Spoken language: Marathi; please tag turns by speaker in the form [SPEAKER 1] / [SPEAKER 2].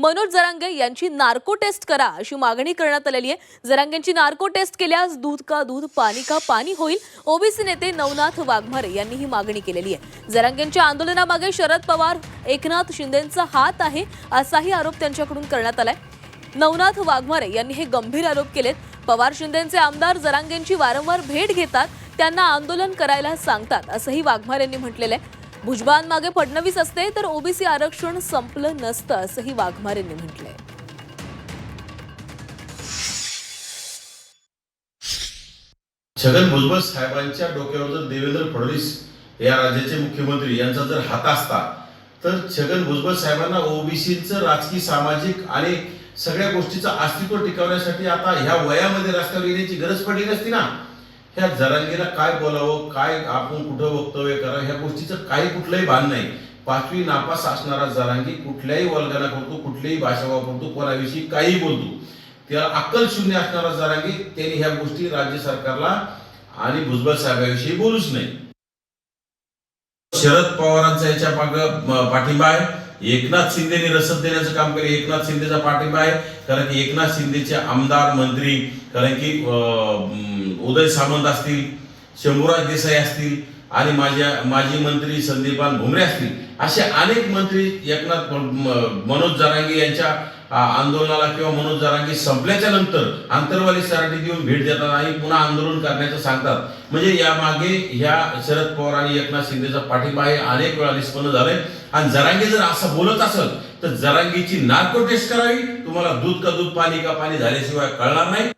[SPEAKER 1] मनोज जरांगे यांची नार्को टेस्ट करा अशी मागणी करण्यात आलेली आहे. जरांगेंची नार्को टेस्ट केल्यास दूध का दूध पाणी का पाणी होईल? ओबीसी नेते नवनाथ वाघमारे यांनी ही मागणी केलेली आहे. जरांगेंच्या आंदोलनामागे शरद पवार एकनाथ शिंदेंचा हात आहे असाही आरोप त्यांच्याकडून करण्यात आलाय. नवनाथ वाघमारे यांनी हे गंभीर आरोप केलेत. पवार शिंदेचे आमदार जरांगेंची वारंवार भेट घेतात त्यांना आंदोलन करायला सांगतात असंही वाघमारे यांनी म्हटलेलं आहे. भुजबळांमागे फडणवीस असते तर ओबीसी आरक्षण संपलं नसतं असंही वाघमारे यांनी म्हटलंय.
[SPEAKER 2] छगन भुजबळ साहेबांच्या डोक्यावर जर देवेंद्र फडणवीस या राज्याचे मुख्यमंत्री यांचा जर हात असता तर छगन भुजबळ साहेबांना ओबीसीचं राजकीय सामाजिक आणि सगळ्या गोष्टीचं अस्तित्व टिकवण्यासाठी आता ह्या वयामध्ये रस्त्यावर येण्याची गरज पडली नसती ना? ह्या जरांगीला काय बोलावं काय आपण कुठं वक्तव्य करावं ह्या गोष्टीचं काही कुठलंही भान नाही. पाचवी नापास असणारा जरांगी कुठल्याही वर्गाला करतो कुठल्याही भाषा वापरतो कोणाविषयी काही बोलतो. त्याला अक्कल शून्य असणारा जरांगी त्यांनी ह्या गोष्टी राज्य सरकारला आणि भुजबळ साहेबांविषयी बोलूच नाही शरद पवारांचा याच्या पाठिंबा आहे. एकनाथ शिंदेने रसद देण्याचं काम केलं. एकनाथ शिंदेचा पाठिंबा आहे. कारण की एकनाथ शिंदेचे आमदार मंत्री कारण की उदय सामंत असतील शंभूराज देसाई असतील आणि माझ्या माजी मंत्री संदीपान भुमरे असतील. असे अनेक मंत्री एकनाथ मनोज जरांगे यांच्या आंदोलनाला किंवा मनोज जरांगी संपल्याच्या नंतर आंतरवाली सराठी देऊन भेट देतात आणि पुन्हा आंदोलन करण्याचं सांगतात. म्हणजे यामागे ह्या शरद पवार आणि एकनाथ शिंदेचा पाठिंबा हे अनेक वेळा निष्पन्न झालंय. आणि जरांगे जर असं बोलत असेल तर जरांगीची नार्को टेस्ट करावी. तुम्हाला दूध का दूध पाणी का पाणी झाल्याशिवाय कळणार नाही.